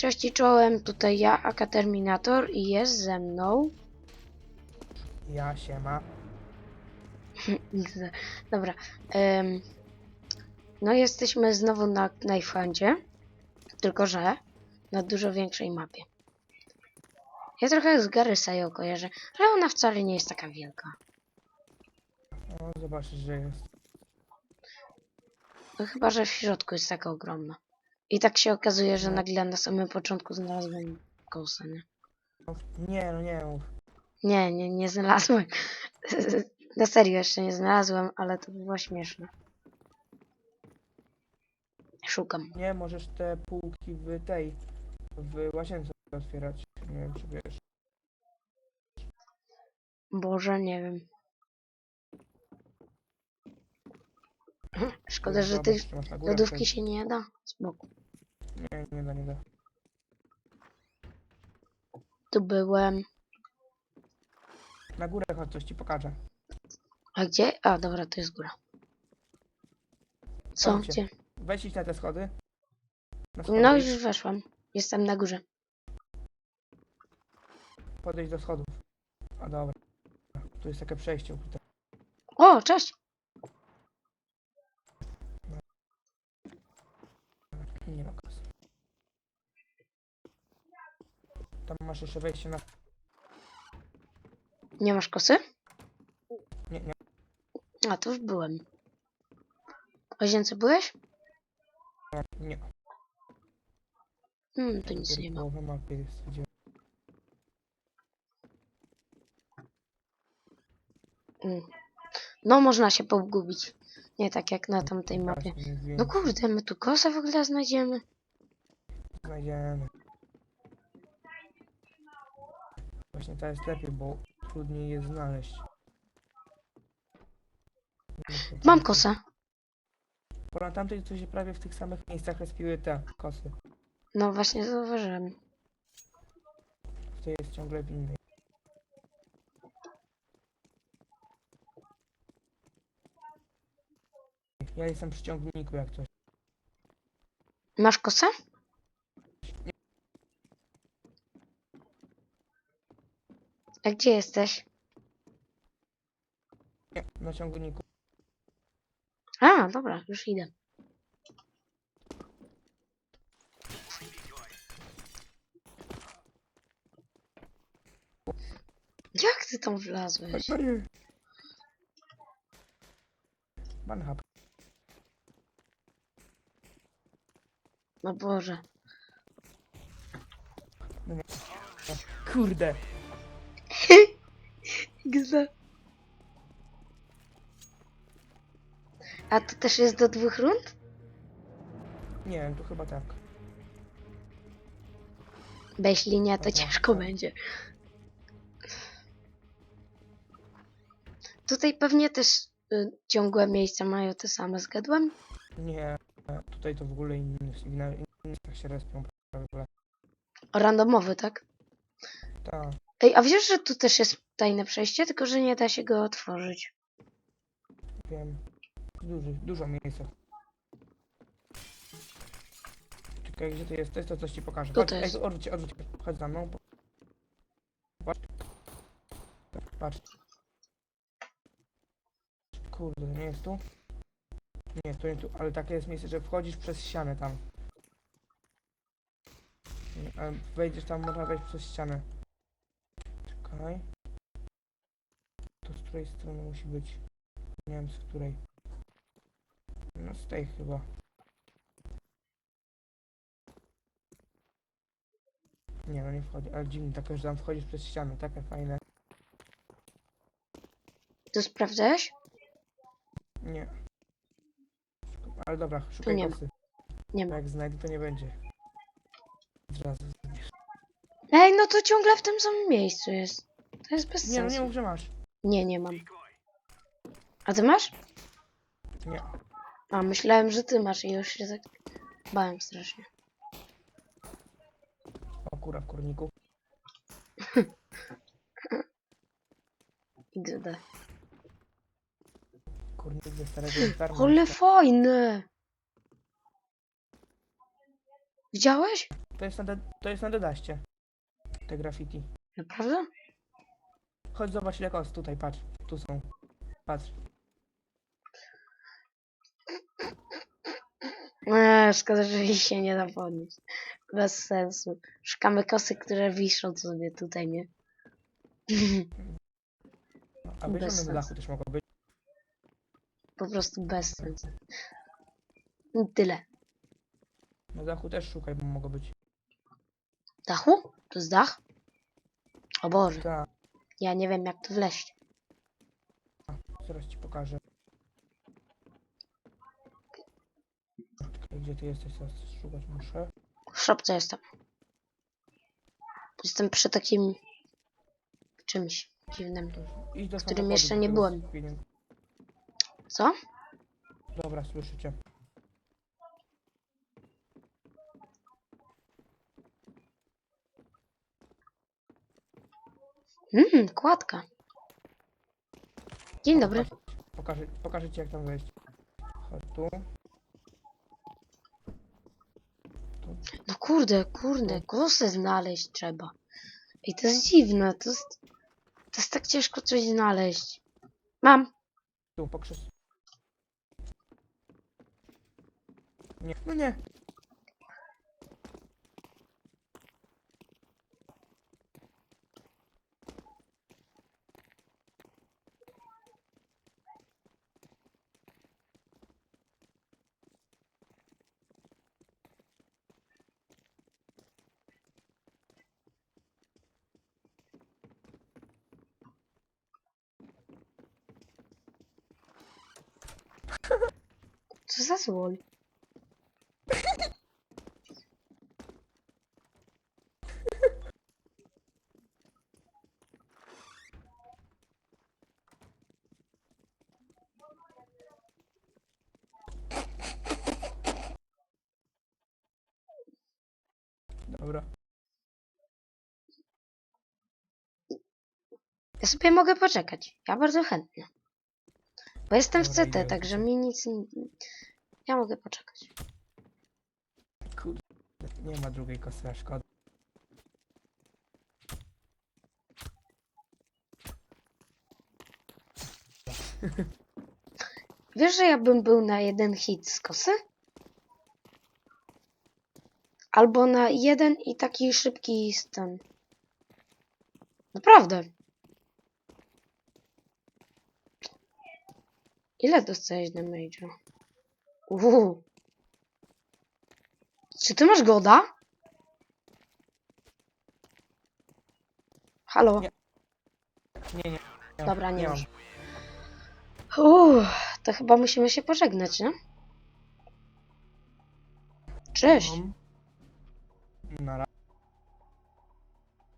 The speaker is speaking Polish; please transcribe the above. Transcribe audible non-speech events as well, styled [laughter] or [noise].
Cześć i czołem, tutaj ja, Aka Terminator i jest ze mną... Ja siema. [laughs] Dobra. no jesteśmy znowu na Knifehandzie, tylko że na dużo większej mapie. Ja trochę z Garysa ją kojarzę, ale ona wcale nie jest taka wielka. No zobaczysz, że jest. No chyba, że w środku jest taka ogromna. I tak się okazuje, że nagle na samym początku znalazłem kosę, nie? Nie, no nie mów. Nie, nie, nie znalazłem. [laughs] Na serio jeszcze nie znalazłem, ale to było śmieszne. Szukam. Nie, możesz te półki w tej, w łazience otwierać. Nie wiem, czy wiesz. Boże, nie wiem. Szkoda, że tej czy masz na górę lodówki się nie da. Spoko. Nie, nie da, nie da. Tu byłem. Na górę chodź, coś ci pokażę. A gdzie? A, dobra, to jest góra. Co? Chodźcie. Gdzie? Weź idź na te schody. Na schody. No już weszłam. Jestem na górze. Podejdź do schodów. A dobra. Tu jest takie przejście ukryte. O, cześć! Nie ma kasy. Tam masz jeszcze wejście na... Nie masz kosy? Nie, nie. A, to już byłem. W łazience byłeś? Nie. Hmm, tu nic nie ma. Połowa mapy jest. Gdzie... Mm. No, można się pogubić. Nie tak jak na tamtej mapie. No kurde, my tu kosę w ogóle znajdziemy. Znajdziemy. Właśnie ta jest lepiej, bo trudniej jest znaleźć. Mam kosę. Bo na tamtej to się prawie w tych samych miejscach respiły te kosy. No właśnie zauważyłem. W tej jest ciągle w innej. Ja jestem przy ciągniku jak coś. Masz kosę? A gdzie jesteś? Nie, na ciągniku. A, dobra, już idę. Jak ty tam wlazłeś? No Boże. Kurde! Gdzie? A to też jest do dwóch rund? Nie wiem, tu chyba tak. Bez linia to Aha. ciężko będzie. Tutaj pewnie też y, ciągłe miejsca mają te same, zgadłem? Nie, tutaj to w ogóle inny, innych miejscach się respią prawie ogóle. Randomowy, tak? Tak. Ej, a wiesz, że tu też jest tajne przejście, tylko że nie da się go otworzyć. Wiem. Duży, dużo miejsca. Czekaj, gdzie ty jesteś, to coś ci pokażę. Tutaj jest. ej, odwróć, się, odwróć. się. Chodź za mną. Patrz. Tak, Patrz. Kurde, nie jest tu? Nie, to nie tu, ale takie jest miejsce, że wchodzisz przez ścianę tam. Nie, ale wejdziesz tam, można wejść przez ścianę. Czekaj. To z której strony musi być? Nie wiem z której. No z tej chyba. Nie no nie wchodzi, ale dziwnie, tak że tam wchodzisz przez ścianę, takie fajne. Tu sprawdzałeś? Nie. Ale dobra, szukaj nie ma. kosy. Nie ma. Jak znajdę to nie będzie. Od razu. Ej, no to ciągle w tym samym miejscu jest. To jest bez Nie no nie sensu. mów, że masz. Nie, nie mam. A ty masz? Nie. A, myślałem, że ty masz i już się tak bałem strasznie. O kura w kurniku. [laughs] XD. Kurnik ze starego inferno. Ale fajne! Widziałeś? To jest na, de- to jest na dedaście. Te graffiti. Naprawdę? Chodź zobacz ile kos tutaj, patrz. Tu są. Patrz. Eee, szkoda, że ich się nie da podnieść. Bez sensu. Szukamy kosy, które wiszą sobie tutaj, nie? A wiesz, Bez one sensu. na dachu też mogą być. Po prostu bez sensu. I tyle. Na dachu też szukaj, bo mogą być. Dachu? To jest dach? O Boże, Tak, ja nie wiem jak tu wleść. zaraz ci pokażę. Gdzie ty jesteś? Teraz szukać muszę. W szopce jestem. Jestem przy takim czymś dziwnym. Idź do W którym samochodu, jeszcze nie byłem. Co? Dobra, słyszycie. Mmm, kładka. Dzień dobry. Pokażę, pokażę ci jak tam wejść. Chodź tu. No kurde, kurde, kosę znaleźć trzeba. I to jest dziwne, to jest... To jest tak ciężko coś znaleźć. Mam. Tu, pokrzys. Nie, no nie. Co za słoń? Dobra. Ja sobie mogę poczekać. Ja bardzo chętnie. Bo jestem w CT, także mi nic... nie- Ja mogę poczekać. Kurde. Nie ma drugiej kosy, szkoda. Wiesz, że ja bym był na jeden hit z kosy? Albo na jeden i taki szybki stan. Naprawdę. Ile dostałeś na major? Uuu. Czy ty masz goda? Halo? Nie. Nie, nie. nie Dobra, nie mam. masz. Uuu, to chyba musimy się pożegnać, nie? Cześć.